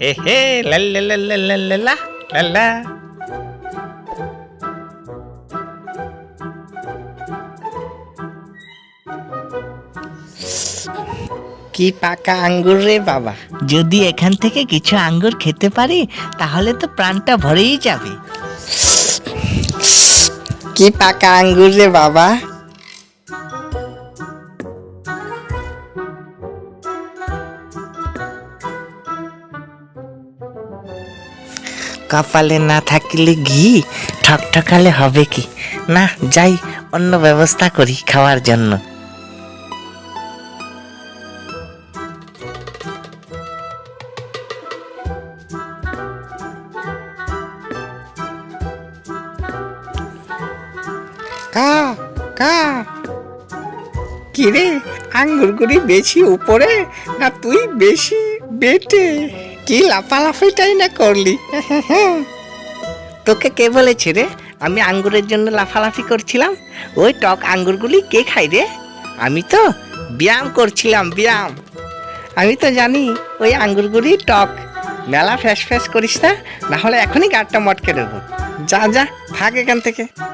এ হে কি পাকা আঙ্গুর রে বাবা। যদি এখান থেকে কিছু আঙ্গুর খেতে পারি তাহলে তো প্রাণটা ভরেই যাবে। কি পাকা আঙ্গুর রে বাবা। কপালে না থাকলে ঘি, ঠকঠকালে হবে কি? না, যাই, অন্য ব্যবস্থা করি খাওয়ার জন্য। কা কা। কি রে আঙ্গুরগুলি বেশি উপরে না তুই বেশি বেটে? কি লাফালাফিটাই না করলি? তোকে কে বলেছে রে? আমি আঙ্গুরের জন্য লাফালাফি করছিলাম। ওই টক আঙ্গুরগুলি কে খাই রে? আমি তো ব্যায়াম করছিলাম ব্যায়াম। আমি তো জানি ওই আঙ্গুরগুলি টক। মেলা ফ্যাস ফ্যাস করিস না না হলে এখনই গাড়টা মটকে দেবো যা যা ভাগ এখান থেকে।